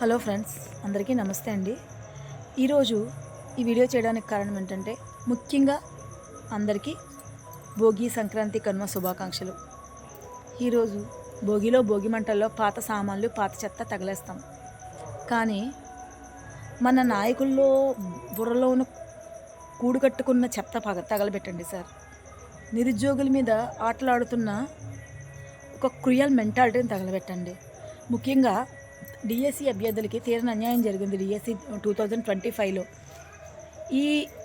Hello friends అందరికీ నమస్తే అండి. ఈరోజు ఈ వీడియో చేయడానికి కారణం ఏంటంటే ముఖ్యంగా అందరికీ భోగి సంక్రాంతి కనుమ శుభాకాంక్షలు. ఈరోజు భోగిలో భోగి మంటల్లో పాత సామాన్లు పాత చెత్త తగలేస్తాం. కానీ మన నాయకుల్లో బుర్రలో ఉన్న కూడు కట్టుకున్న చెత్త పగ తగలబెట్టండి సార్. నిరుద్యోగుల మీద ఆటలాడుతున్న ఒక క్రియల్ మెంటాలిటీని తగలబెట్టండి. ముఖ్యంగా డిఎస్సి అభ్యర్థులకి తీరని అన్యాయం జరిగింది డిఎస్సి టూ థౌజండ్ ట్వంటీ ఫైవ్లో. ఈ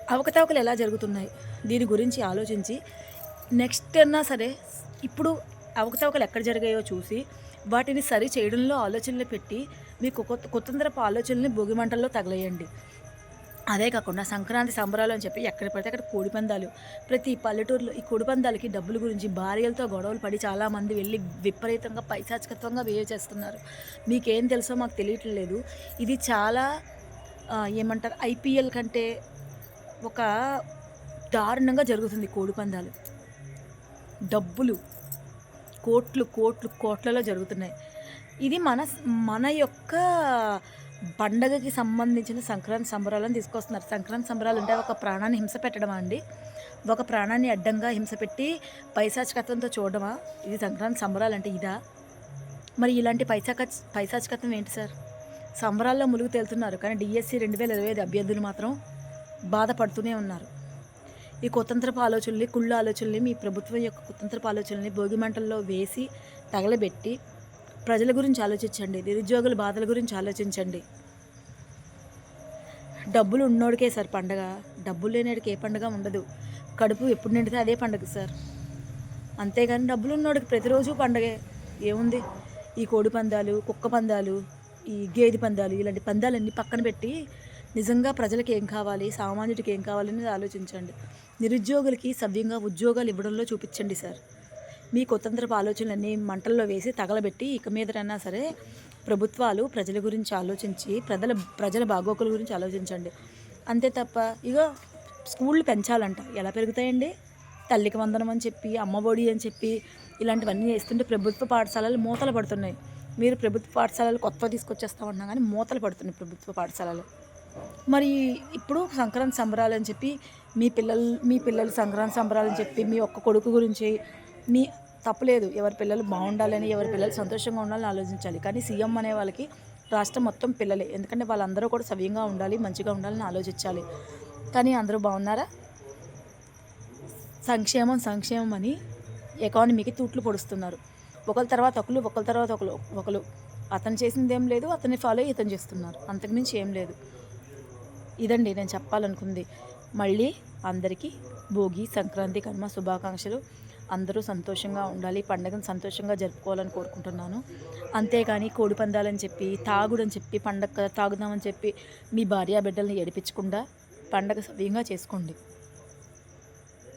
అవకతవకలు ఎలా జరుగుతున్నాయి? దీని గురించి ఆలోచించి నెక్స్ట్ అన్నా సరే ఇప్పుడు అవకతవకలు ఎక్కడ జరిగాయో చూసి వాటిని సరి చేయడంలో ఆలోచనలు పెట్టి మీకు కొత్త కొత్తంతరపు ఆలోచనల్ని భోగిమంటల్లో తగలేయండి. అదే కాకుండా సంక్రాంతి సంబరాలు అని చెప్పి ఎక్కడ పడితే అక్కడ కోడిపందాలు ప్రతి పల్లెటూరులో ఈ కోడిపందాలకి డబ్బుల గురించి భార్యలతో గొడవలు పడి చాలామంది వెళ్ళి విపరీతంగా పైశాచికత్వంగా బిహేవ్ చేస్తున్నారు. మీకేం తెలుసో మాకు తెలియట్లేదు. ఇది చాలా ఏమంటారు ఐపీఎల్ కంటే ఒక దారుణంగా జరుగుతుంది కోడిపందాలు డబ్బులు కోట్లు కోట్లు కోట్లలో జరుగుతున్నాయి. ఇది మన మన యొక్క పండగకి సంబంధించిన సంక్రాంతి సంబరాలను తీసుకొస్తున్నారు. సంక్రాంతి సంబరాలు అంటే ఒక ప్రాణాన్ని హింస పెట్టడమా అండి? ఒక ప్రాణాన్ని అడ్డంగా హింస పెట్టి పైశాచికత్వంతో చూడడమా? ఇది సంక్రాంతి సంబరాలు అంటే ఇదా? మరి ఇలాంటి పైశాక పైశాచికత్వం ఏంటి సార్? సంబరాల్లో ములుగు తేలుతున్నారు. కానీ డిఎస్సి రెండు వేల ఇరవై ఐదు అభ్యర్థులు మాత్రం బాధపడుతూనే ఉన్నారు. ఈ కుతంత్రపు ఆలోచనల్ని కుళ్ళు ఆలోచనల్ని మీ ప్రభుత్వం యొక్క కుతంత్రపు ఆలోచనల్ని భోగిమంటల్లో వేసి తగలబెట్టి ప్రజల గురించి ఆలోచించండి నిరుద్యోగుల బాధల గురించి ఆలోచించండి. డబ్బులు ఉన్నోడికే సార్ పండగ డబ్బులు లేనివాడికి ఏ పండగ ఉండదు. కడుపు ఎప్పుడు నిండితే అదే పండగ సార్. అంతేగాని డబ్బులు ఉన్నోడికి ప్రతిరోజు పండగే. ఏముంది? ఈ కోడి పందాలు కుక్క పందాలు ఈ గేదె పందాలు ఇలాంటి పందాలన్నీ పక్కన పెట్టి నిజంగా ప్రజలకు ఏం కావాలి సామాన్యుడికి ఏం కావాలి అనేది ఆలోచించండి. నిరుద్యోగులకి సవ్యంగా ఉద్యోగాలు ఇవ్వడంలో చూపించండి సార్. మీ కొత్తంత్రపు ఆలోచనలన్నీ మంటల్లో వేసి తగలబెట్టి ఇక మీదటైనా సరే ప్రభుత్వాలు ప్రజల గురించి ఆలోచించి ప్రజల ప్రజల బాగోకుల గురించి ఆలోచించండి. అంతే తప్ప ఇగో స్కూళ్ళు పెంచాలంట. ఎలా పెరుగుతాయండి? తల్లికి వందనం అని చెప్పి అమ్మఒడి అని చెప్పి ఇలాంటివన్నీ చేస్తుంటే ప్రభుత్వ పాఠశాలలు మూతలు పడుతున్నాయి. మీరు ప్రభుత్వ పాఠశాలలు కొత్త తీసుకొచ్చేస్తామన్నా కానీ మూతలు పడుతున్నాయి ప్రభుత్వ పాఠశాలలు. మరి ఇప్పుడు సంక్రాంతి సంబరాలు అని చెప్పి మీ పిల్లలు మీ పిల్లలు సంక్రాంతి సంబరాలు అని చెప్పి మీ ఒక్క కొడుకు గురించి మీ తప్పలేదు. ఎవరి పిల్లలు బాగుండాలని ఎవరి పిల్లలు సంతోషంగా ఉండాలని ఆలోచించాలి. కానీ సీఎం అనే వాళ్ళకి రాష్ట్రం మొత్తం పిల్లలే. ఎందుకంటే వాళ్ళందరూ కూడా సవ్యంగా ఉండాలి మంచిగా ఉండాలని ఆలోచించాలి. కానీ అందరూ బాగున్నారా? సంక్షేమం సంక్షేమం అని ఎకానమీకి తూట్లు పొడుస్తున్నారు. ఒకరి తర్వాత ఒకరు ఒకరి తర్వాత ఒకరు ఒకరు అతను చేసింది ఏం లేదు అతన్ని ఫాలో అయ్యి ఇతను చేస్తున్నారు. అంతకుమించి ఏం లేదు. ఇదండి నేను చెప్పాలనుకుంది. మళ్ళీ అందరికీ భోగి సంక్రాంతి కనుమ శుభాకాంక్షలు. అందరూ సంతోషంగా ఉండాలి పండగను సంతోషంగా జరుపుకోవాలని కోరుకుంటున్నాను. అంతేగాని కోడి పందాలని చెప్పి తాగుడని చెప్పి పండగ తాగుదామని చెప్పి మీ భార్య బిడ్డల్ని ఏడిపించకుండా పండగ సవ్యంగా చేసుకోండి.